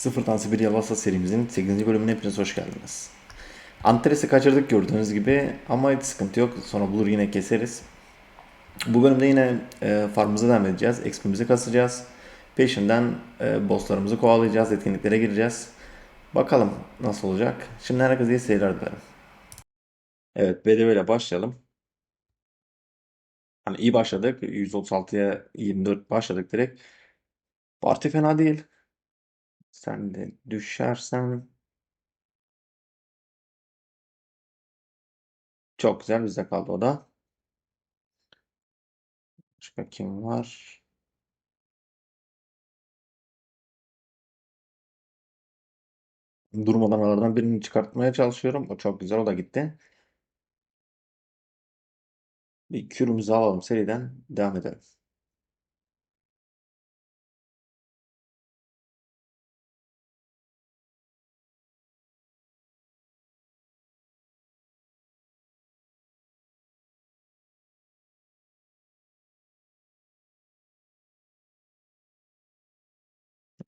Sıfırdan Sibir Yalvasa serimizin 8. bölümüne hepiniz hoş geldiniz. Antares'i kaçırdık gördüğünüz gibi ama hiç sıkıntı yok. Sonra bulur yine keseriz. Bu bölümde yine e, farmımıza devam edeceğiz. XP'mizi kasacağız. Peşinden e, bosslarımızı kovalayacağız. Etkinliklere gireceğiz. Bakalım nasıl olacak. Şimdi herkese iyi seyirler dilerim. Evet BDV ile başlayalım. Hani iyi başladık. 136'ya 24 başladık direkt. Parti fena değil. Sen de düşersen çok güzel bizde kaldı o da. Başka kim var? Durmadan aralardan birini çıkartmaya çalışıyorum. O çok güzel o da gitti. Bir kürümüzü alalım seriden devam edelim.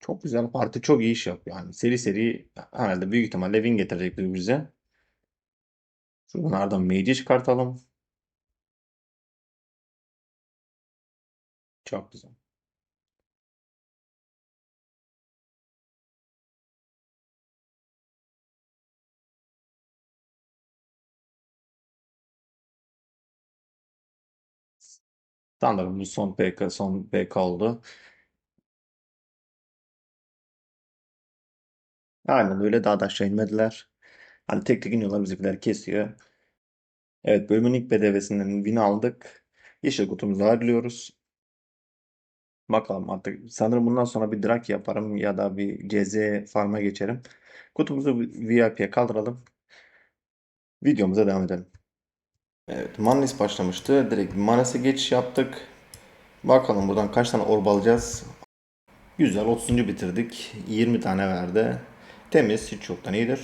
Çok güzel parti çok iyi iş yapıyor. Yani seri seri herhalde büyük ihtimalle win getirecektir bize. Şuradan ardından mage'i çıkartalım. Çok güzel. Sanırım bu son PK son PK oldu. Aynen öyle daha da aşağı inmediler. Hani tek tek iniyorlar bizimkiler kesiyor. Evet bölümün ilk BDV'sinden win aldık. Yeşil kutumuzu ayrılıyoruz. Bakalım artık sanırım bundan sonra bir drag yaparım ya da bir CZ farm'a geçerim. Kutumuzu VIP'ye kaldıralım. Videomuza devam edelim. Evet Manlis başlamıştı. Direkt Manas'a geçiş yaptık. Bakalım buradan kaç tane orb alacağız. Güzel 30. bitirdik. 20 tane verdi. Temiz hiç yoktan iyidir.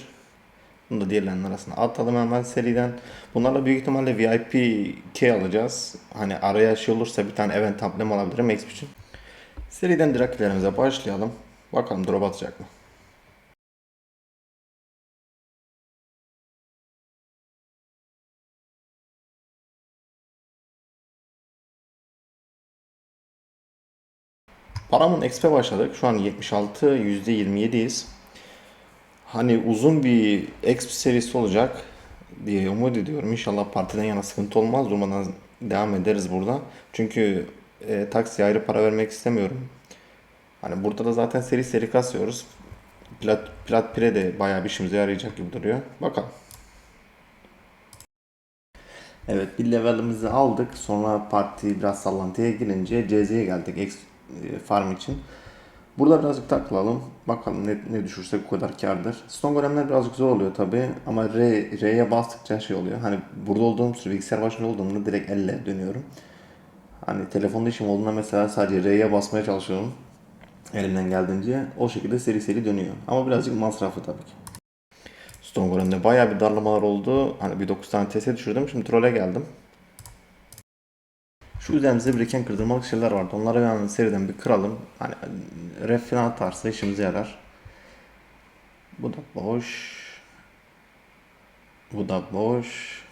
Bunu da diğerlerinin arasına atalım hemen seriden. Bunlarla büyük ihtimalle VIP key alacağız. Hani araya şey olursa bir tane event emblem alabilirim exp için. Seriden Drakilerimize başlayalım. Bakalım drop atacak mı? Paramın XP başladık. Şu an 76, %27'yiz. Hani uzun bir XP serisi olacak diye umut ediyorum. İnşallah partiden yana sıkıntı olmaz. Durmadan devam ederiz burada. Çünkü e, taksiye ayrı para vermek istemiyorum. Hani burada da zaten seri seri kasıyoruz. Plat, Plat Pire de bayağı bir işimize yarayacak gibi duruyor. Bakalım. Evet bir levelimizi aldık. Sonra parti biraz sallantıya girince CZ'ye geldik X e, farm için. Burada birazcık takılalım. Bakalım ne, ne düşürse bu kadar kardır. Stone golemler birazcık zor oluyor tabi ama R, R'ye bastıkça şey oluyor. Hani burada olduğum süre bilgisayar başında olduğumda direkt elle dönüyorum. Hani telefonda işim olduğunda mesela sadece R'ye basmaya çalışıyorum. Elimden geldiğince o şekilde seri seri dönüyor. Ama birazcık masraflı tabii ki. Stone golemde bayağı bir darlamalar oldu. Hani bir 9 tane TS düşürdüm. Şimdi trole geldim. Şu üzerimizde biriken kırdırmalık şeyler vardı. Onları hemen seriden bir kıralım. Hani ref falan atarsa işimize yarar. Bu da boş. Bu da boş.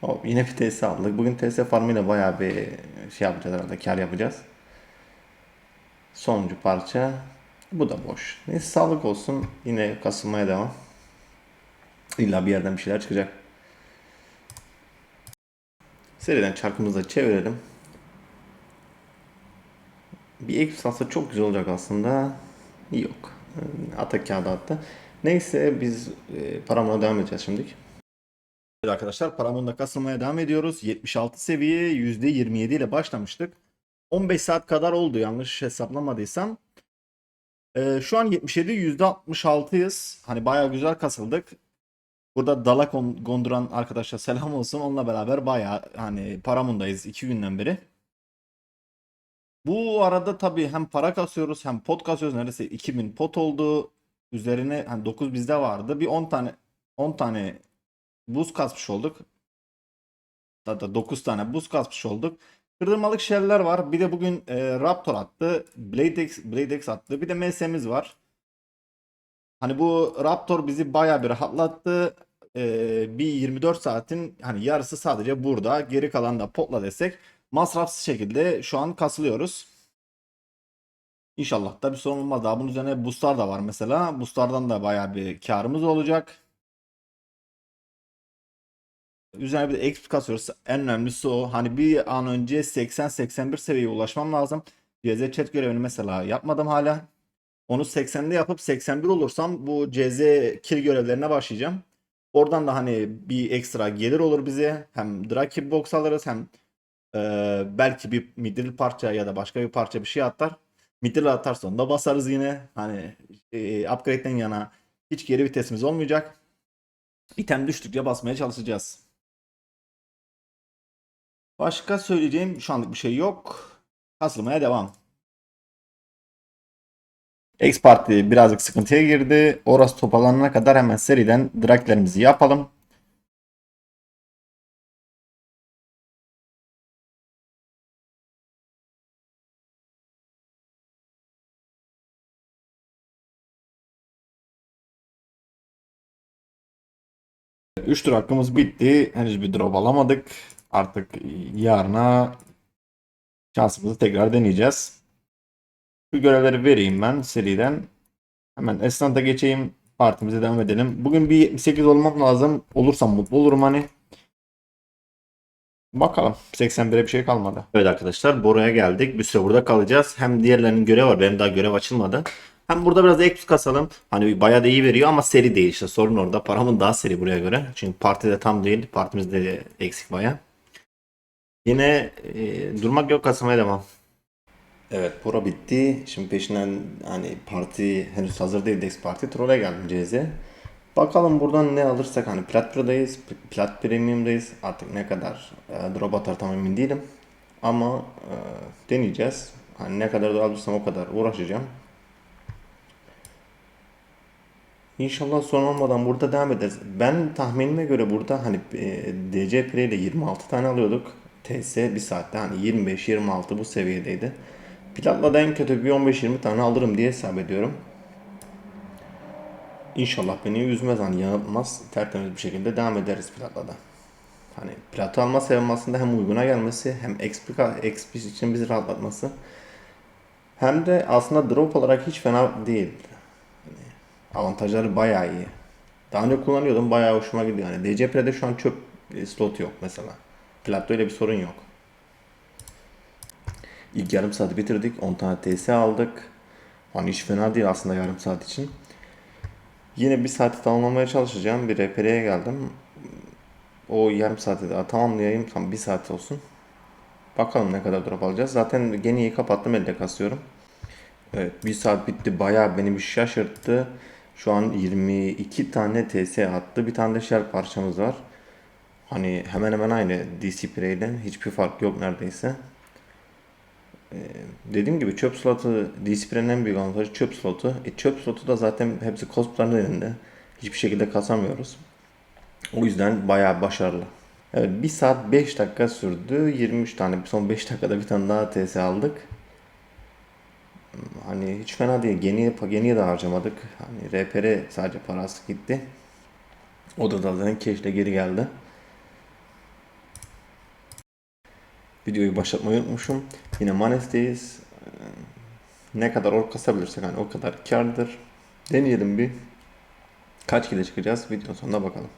Hop, yine bir TS aldık. Bugün TS farmıyla bayağı bir şey yapacağız herhalde. Kar yapacağız. Sonuncu parça. Bu da boş. Neyse sağlık olsun. Yine kasılmaya devam. İlla bir yerden bir şeyler çıkacak. Seriden çarkımızı çevirelim. Bir ek satsa çok güzel olacak aslında. Yok. Atak kağıdı attı. Neyse biz e, paramla devam edeceğiz şimdilik. Evet arkadaşlar Paramon'da kasılmaya devam ediyoruz. 76 seviye %27 ile başlamıştık. 15 saat kadar oldu yanlış hesaplamadıysam. Ee, şu an 77 %66'yız. Hani bayağı güzel kasıldık. Burada Dala Gon- Gonduran arkadaşlar selam olsun. Onunla beraber bayağı hani Paramon'dayız 2 günden beri. Bu arada tabii hem para kasıyoruz hem pot kasıyoruz. Neredeyse 2000 pot oldu. Üzerine hani 9 bizde vardı. Bir 10 tane 10 tane buz kasmış olduk. Hatta 9 tane buz kasmış olduk. Kırdırmalık şeyler var. Bir de bugün e, Raptor attı. Bladex, Bladex attı. Bir de MS'miz var. Hani bu Raptor bizi bayağı bir rahatlattı. E, bir 24 saatin hani yarısı sadece burada. Geri kalan da potla desek masrafsız şekilde şu an kasılıyoruz. İnşallah da bir sorun olmaz. Daha bunun üzerine boostlar da var mesela. Boostlardan da bayağı bir karımız olacak. Üzerine bir de XP kasıyoruz. En önemlisi o. Hani bir an önce 80-81 seviyeye ulaşmam lazım. CZ chat görevini mesela yapmadım hala. Onu 80'de yapıp 81 olursam bu CZ kill görevlerine başlayacağım. Oradan da hani bir ekstra gelir olur bize. Hem Draki box alırız hem e, belki bir middle parça ya da başka bir parça bir şey atar. Middle atarsa onu da basarız yine. Hani e, upgrade'den yana hiç geri vitesimiz olmayacak. İtem düştükçe basmaya çalışacağız. Başka söyleyeceğim şu anlık bir şey yok. Kasılmaya devam. X Party birazcık sıkıntıya girdi. Orası toparlanana kadar hemen seriden draglerimizi yapalım. Üç tur hakkımız bitti. Henüz bir drop alamadık. Artık yarına şansımızı tekrar deneyeceğiz. Bu görevleri vereyim ben seriden. Hemen Esnaf'a geçeyim. Partimize devam edelim. Bugün bir 78 olmam lazım. Olursam mutlu olurum hani. Bakalım. 81'e bir şey kalmadı. Evet arkadaşlar buraya geldik. Bir süre burada kalacağız. Hem diğerlerinin görevi var. Benim daha görev açılmadı. Hem burada biraz eksik kasalım. Hani bayağı da iyi veriyor ama seri değil işte. Sorun orada. Paramın daha seri buraya göre. Çünkü partide tam değil. Partimizde de eksik bayağı. Yine e, durmak yok kasmaya devam. Evet poro bitti. Şimdi peşinden hani parti henüz hazır değil Dex Parti. Troll'e geldim CZ. Bakalım buradan ne alırsak hani Plat Pro'dayız, Plat Premium'dayız. Artık ne kadar e, drop atar tam emin değilim. Ama e, deneyeceğiz. Hani ne kadar da alırsam o kadar uğraşacağım. İnşallah sorun olmadan burada devam ederiz. Ben tahminime göre burada hani e, DC Pre ile 26 tane alıyorduk. TS bir saatte hani 25-26 bu seviyedeydi. Platla da en kötü bir 15-20 tane alırım diye hesap ediyorum. İnşallah beni üzmez hani yanıltmaz. Tertemiz bir şekilde devam ederiz platla da. Hani platı alma sebebim aslında hem uyguna gelmesi hem XP, XP için bizi rahatlatması. Hem de aslında drop olarak hiç fena değil. Hani avantajları bayağı iyi. Daha önce kullanıyordum bayağı hoşuma gidiyor. Yani DC Pre'de şu an çöp slot yok mesela. Platta öyle bir sorun yok. İlk yarım saati bitirdik. 10 tane TS aldık. Hani hiç fena değil aslında yarım saat için. Yine bir saati tamamlamaya çalışacağım. Bir RPR'ye geldim. O yarım saati daha tamamlayayım. Tam bir saat olsun. Bakalım ne kadar drop alacağız. Zaten geniyi kapattım elde kasıyorum. Evet bir saat bitti. Bayağı beni bir şaşırttı. Şu an 22 tane TS attı. Bir tane de shell parçamız var. Hani hemen hemen aynı DC Pre ile. Hiçbir fark yok neredeyse. Ee, dediğim gibi çöp slotu DCP'nin en büyük avantajı çöp slotu. E, çöp slotu da zaten hepsi cosplay'ın elinde. Hiçbir şekilde kasamıyoruz. O yüzden bayağı başarılı. Evet 1 saat 5 dakika sürdü. 23 tane son 5 dakikada bir tane daha TS aldık. Hani hiç fena değil. Geniye, geniye de harcamadık. Hani RPR sadece parası gitti. O da zaten keşle geri geldi. Videoyu başlatmayı unutmuşum. Yine Manes'teyiz. Ee, ne kadar ork kasabilirsek hani o kadar kardır. Deneyelim bir. Kaç kilo çıkacağız? Video sonunda bakalım.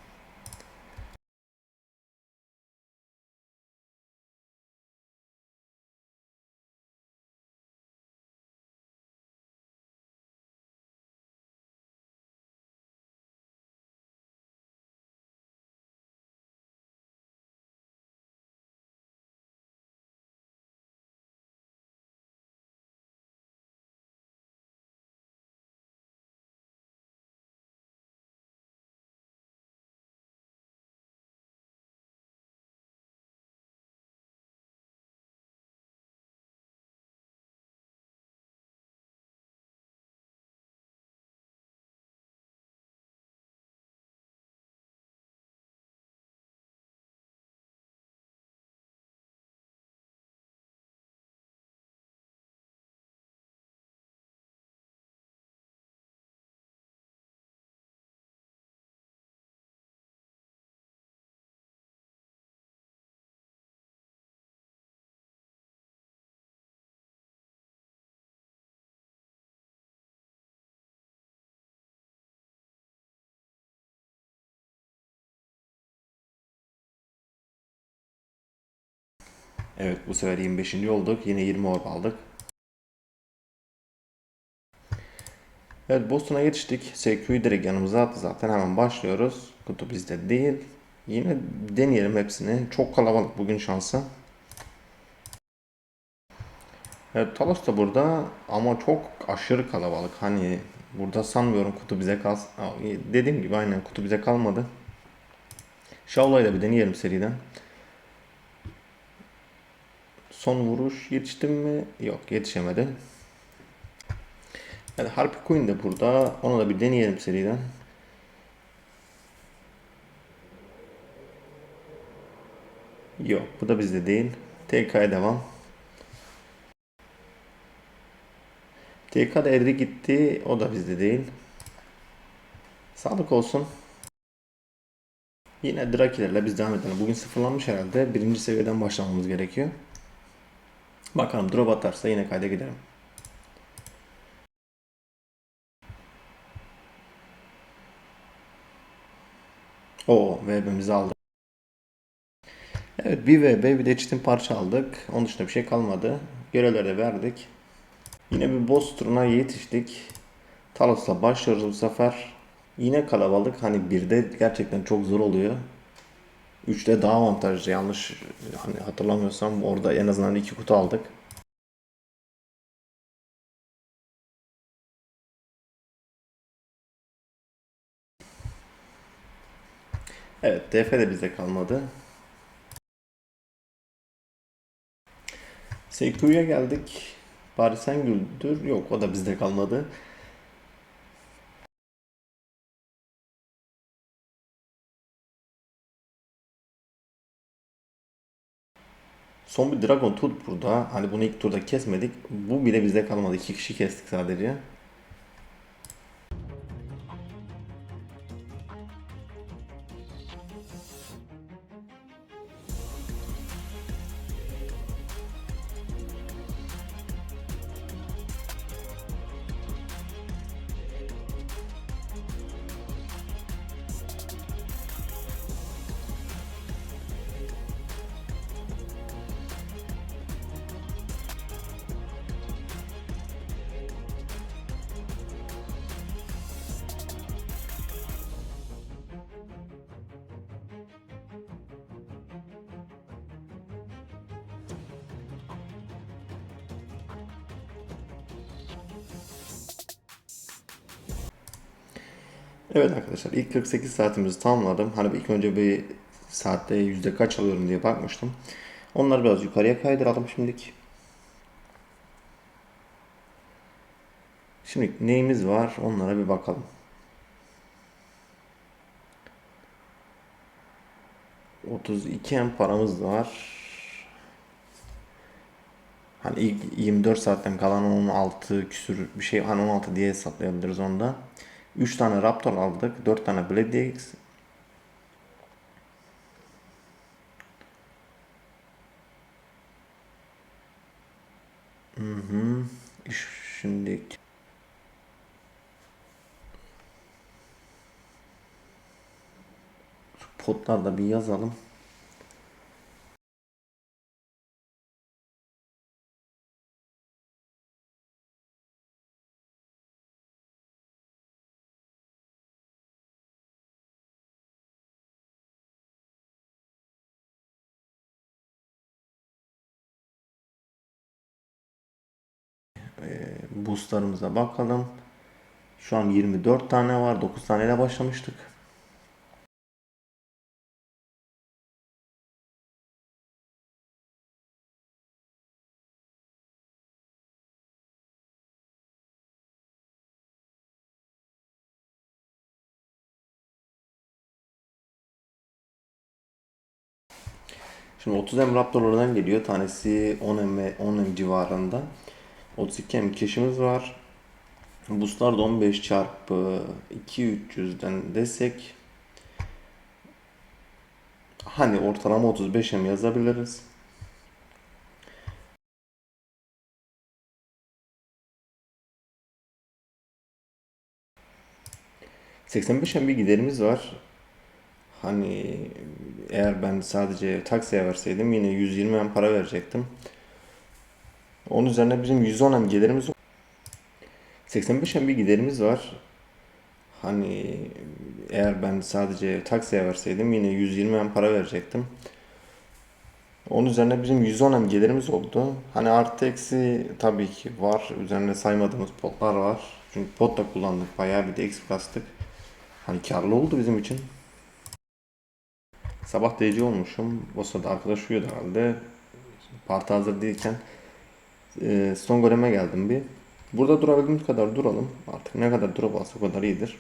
Evet bu sefer 25. olduk. Yine 20 orb aldık. Evet Boston'a yetiştik. SQ'yu direkt yanımıza attı zaten. Hemen başlıyoruz. Kutu bizde değil. Yine deneyelim hepsini. Çok kalabalık bugün şansı. Evet Talos da burada ama çok aşırı kalabalık. Hani burada sanmıyorum kutu bize kalsın. Dediğim gibi aynen kutu bize kalmadı. Shaola'yı da bir deneyelim seriden. Son vuruş yetiştim mi? Yok yetişemedi. Yani Harpy Queen de burada. Onu da bir deneyelim seriden. Yok bu da bizde değil. TK'ya devam. TK'da Edri gitti. O da bizde değil. Sağlık olsun. Yine Drakilerle biz devam edelim. Bugün sıfırlanmış herhalde. Birinci seviyeden başlamamız gerekiyor. Bakalım drop atarsa yine kayda gidelim. O VB'mizi aldık. Evet bir VB bir de çitin parça aldık. Onun dışında bir şey kalmadı. Görevleri de verdik. Yine bir boss turuna yetiştik. Talos'la başlıyoruz bu sefer. Yine kalabalık. Hani birde gerçekten çok zor oluyor. Üçte daha avantajlı. Yanlış hani hatırlamıyorsam orada en azından iki kutu aldık. Evet, DF de bize kalmadı. Seiku'ya geldik. Sen güldür. Yok, o da bizde kalmadı. Son bir Dragon Tooth burada. Hani bunu ilk turda kesmedik. Bu bile bizde kalmadı. İki kişi kestik sadece. Evet arkadaşlar ilk 48 saatimizi tamamladım. Hani ilk önce bir saatte yüzde kaç alıyorum diye bakmıştım. Onları biraz yukarıya kaydıralım şimdilik. Şimdi neyimiz var onlara bir bakalım. 32 em paramız var. Hani ilk 24 saatten kalan 16 küsür bir şey hani 16 diye hesaplayabiliriz onda. 3 tane Raptor aldık. 4 tane Blade X. Hı hı. Şimdi potlarda bir yazalım. Boostlarımıza bakalım. Şu an 24 tane var. 9 taneyle başlamıştık. Şimdi 30 M Raptor'lardan geliyor. Tanesi 10 M, 10 M civarında. 32 M keşimiz var. Boostlar da 15 çarpı 2300'den desek hani ortalama 35 M yazabiliriz. ...85 M bir giderimiz var. Hani eğer ben sadece taksiye verseydim yine 120 em para verecektim. Onun üzerine bizim 110 em gelirimiz 85 em bir giderimiz var. Hani eğer ben sadece taksiye verseydim yine 120 em para verecektim. Onun üzerine bizim 110 em gelirimiz oldu. Hani artı eksi tabii ki var. Üzerine saymadığımız potlar var. Çünkü pot da kullandık. Bayağı bir de eksik kastık. Hani karlı oldu bizim için. Sabah DC olmuşum. O sırada arkadaş uyuyordu herhalde. Parti hazır değilken e, Stongorem'e geldim bir. Burada durabildiğimiz kadar duralım. Artık ne kadar durabilirse o kadar iyidir.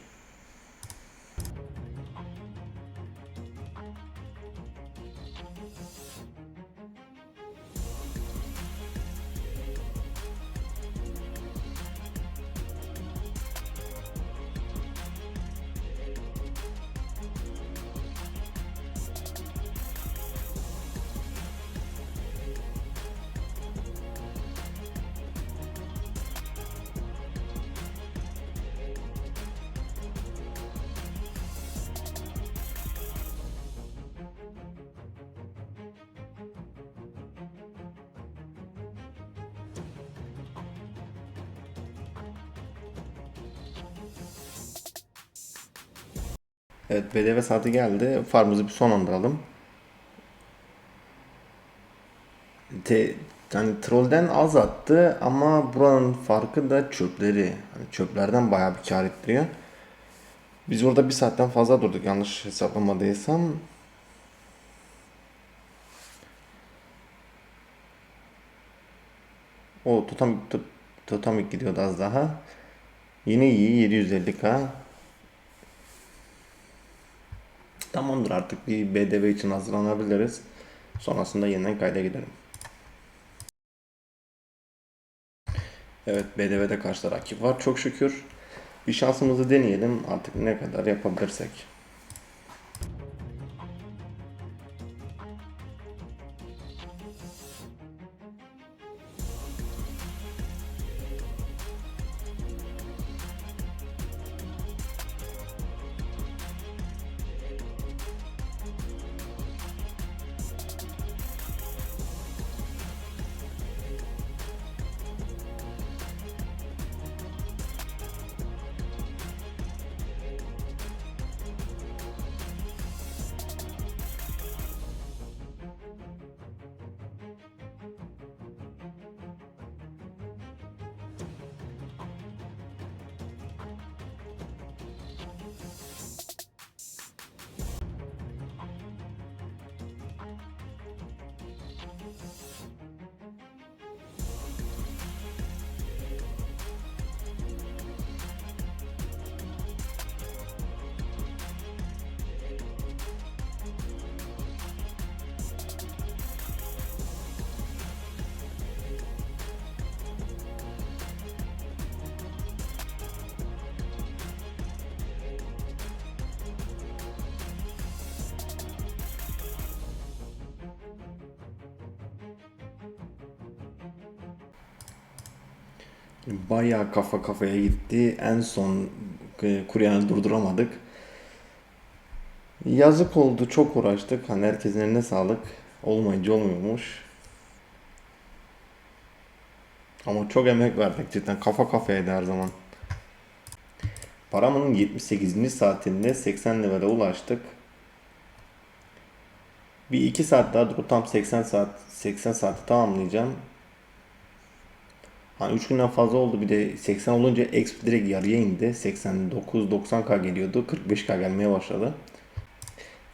Evet BDV saati geldi. Farmımızı bir sonlandıralım. Te, yani trollden az attı ama buranın farkı da çöpleri. Hani çöplerden bayağı bir kar ettiriyor. Biz orada bir saatten fazla durduk yanlış hesaplamadıysam. O totem, to- totemik gidiyordu az daha. Yine iyi 750k. Tamamdır artık bir BDV için hazırlanabiliriz. Sonrasında yeniden kayda gidelim. Evet BDV'de karşıda rakip var çok şükür. Bir şansımızı deneyelim artık ne kadar yapabilirsek. Bayağı kafa kafaya gitti. En son e, Kuryan'ı durduramadık. Yazık oldu. Çok uğraştık. Hani herkesin eline sağlık. Olmayınca olmuyormuş. Ama çok emek verdik cidden. Kafa kafayaydı her zaman. Paramın 78. saatinde 80 levele ulaştık. Bir 2 saat daha durup tam 80 saat 80 saati tamamlayacağım. Hani 3 günden fazla oldu bir de 80 olunca exp direkt yarıya indi. 89-90k geliyordu. 45k gelmeye başladı.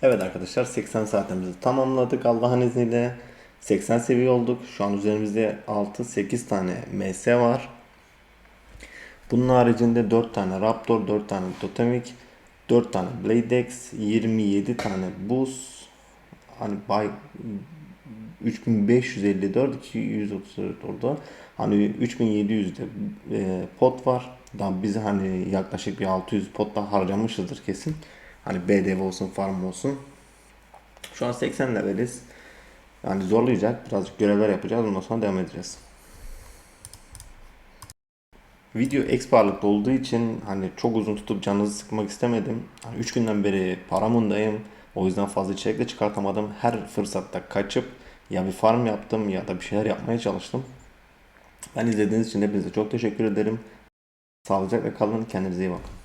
Evet arkadaşlar 80 saatimizi tamamladık Allah'ın izniyle. 80 seviye olduk. Şu an üzerimizde 6-8 tane MS var. Bunun haricinde 4 tane Raptor, 4 tane Totemic, 4 tane Bladex, 27 tane Buz, hani bay 3554 234 orada. Hani 3700 de e, pot var. Daha biz hani yaklaşık bir 600 pot da harcamışızdır kesin. Hani BDV olsun, farm olsun. Şu an 80 leveliz. Yani zorlayacak. Birazcık görevler yapacağız. Ondan sonra devam edeceğiz. Video ağırlıklı olduğu için hani çok uzun tutup canınızı sıkmak istemedim. Hani 3 günden beri paramındayım. O yüzden fazla içerik de çıkartamadım. Her fırsatta kaçıp ya bir farm yaptım ya da bir şeyler yapmaya çalıştım. Ben izlediğiniz için hepinize çok teşekkür ederim. Sağlıcakla kalın. Kendinize iyi bakın.